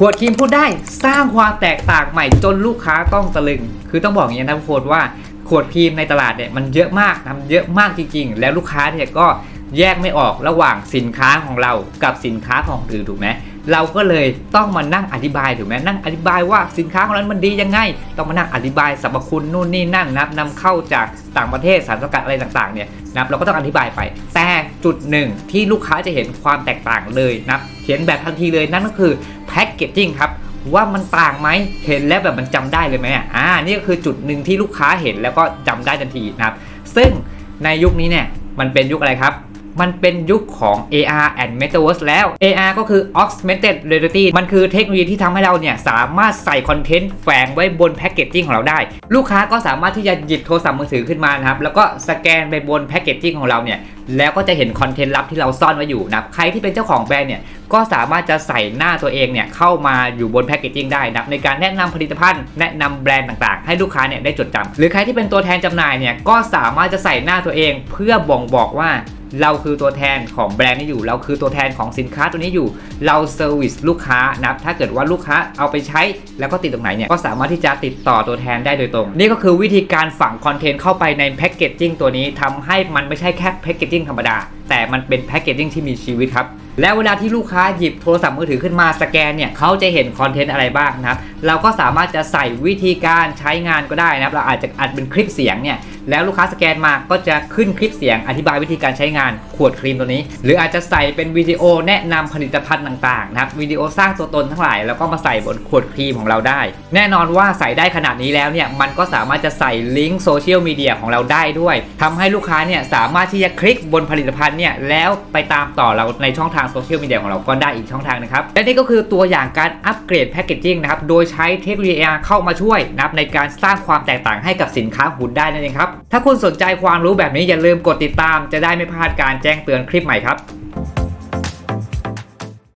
ขวดครีมพูดได้สร้างความแตกต่างใหม่จนลูกค้าต้องตะลึง คือต้องบอกอย่างนี้นะทุกคนว่าขวดครีมในตลาดเนี่ยมันเยอะมากนะเยอะมากจริง ๆ แล้วลูกค้าเนี่ยก็แยกไม่ออกระหว่างสินค้าของเรากับสินค้าของอื่นถูกไหมเราก็เลยต้องมานั่งอธิบายถูกไหมนั่งอธิบายว่าสินค้าของเรามันดียังไง ต้องมานั่งอธิบายสรรพคุณนู่นนี่นั่นนับนำเข้าจากต่างประเทศสารสกัดอะไรต่างๆเนี่ยนับเราก็ต้องอธิบายไป แต่จุดหนึ่งที่ลูกค้าจะเห็นความแตกต่างเลยนับเห็นแบบทันทีเลยนั่นก็คือ พ็กเกจจิ้งครับว่ามันต่างไหมเห็นแล้วแบบมันจำได้เลยไหมอะอ่านี่ก็คือจุดหนึ่งที่ลูกค้าเห็นแล้วก็จำได้ทันทีนะครับซึ่งในยุคนี้เนี่ยมันเป็นยุคอะไรครับ มันเป็นยุคของ AR and Metaverse แล้ว AR ก็คือ Augmented Reality มันคือเทคโนโลยีที่ทำให้เราเนี่ย สามารถใส่คอนเทนต์แฝงไว้บนแพคเกจจิ้งของเราได้ ลูกค้าก็สามารถที่จะหยิบโทรศัพท์มือถือขึ้นมานะครับ แล้วก็สแกนไปบนแพคเกจจิ้งของเราเนี่ย แล้วก็จะเห็นคอนเทนต์ลับที่เราซ่อนไว้อยู่นะใครที่เป็นเจ้าของแบรนด์เนี่ยก็สามารถจะใส่หน้าตัวเองเนี่ยเข้ามาอยู่บนแพคเกจจิ้งได้นะในการแนะนำผลิตภัณฑ์ แนะนำแบรนด์ต่างๆ ให้ลูกค้าเนี่ยได้จดจำหรือใครที่เป็นตัวแทนจำหน่ายเนี่ยก็สามารถจะใส่หน้าตัวเอง เพื่อบ่งบอกว่า เราคือตัวแทนของแบรนด์นี้อยู่ เราคือตัวแทนของสินค้าตัวนี้อยู่ เราเซอร์วิสลูกค้านะถ้าเกิดว่าลูกค้าเอาไปใช้แล้วก็ติดตรงไหนเนี่ยก็สามารถที่จะติดต่อตัวแทนได้โดยตรง นี่ก็คือวิธีการฝังคอนเทนต์เข้าไปในแพคเกจจิ้งตัวนี้ทำให้มันไม่ใช่แค่แพคเกจจิ้งธรรมดา แต่มันเป็นแพคเกจจิ้งที่มีชีวิตครับแล้วเวลาที่ลูกค้าหยิบโทรศัพท์มือถือขึ้นมาสแกนเนี่ยเขาจะเห็นคอนเทนต์อะไรบ้างนะครับ เราก็สามารถจะใส่วิธีการใช้งานก็ได้นะครับ เราอาจจะอัดเป็นคลิปเสียงเนี่ย แล้วลูกค้าสแกนมาก็จะขึ้นคลิปเสียงอธิบายวิธีการใช้งานขวดครีมตัวนี้ หรืออาจจะใส่เป็นวิดีโอแนะนำผลิตภัณฑ์ต่างๆนะครับวิดีโอสร้างตัวตนทั้งหลายแล้วก็มาใส่บนขวดครีมของเราได้ แน่นอนว่าใส่ได้ขนาดนี้แล้วเนี่ยมันก็สามารถจะใส่ลิงก์โซเชียลมีเดียของเราได้ด้วยทำให้ลูกค้าเนี่ยสามารถที่จะคลิกบนผลิตภัณฑ์เนี่ยแล้วไปตามต่อเราในช่องทางโซเชียลมีเดียของเราก็ได้อีกช่องทางนะครับและนี่ก็คือตัวอย่างการอัปเกรดแพคเกจจิ้งนะครับโดยใช้เทคโนโลยีเข้ามาช่วยนะครับในการสร้างความแตกต่างให้กับสินค้าหุ่นได้นั่นเองครับถ้าคุณสนใจความรู้แบบนี้อย่าลืมกดติดตาม จะได้ไม่พลาดการแจ้งเตือนคลิปใหม่ครับ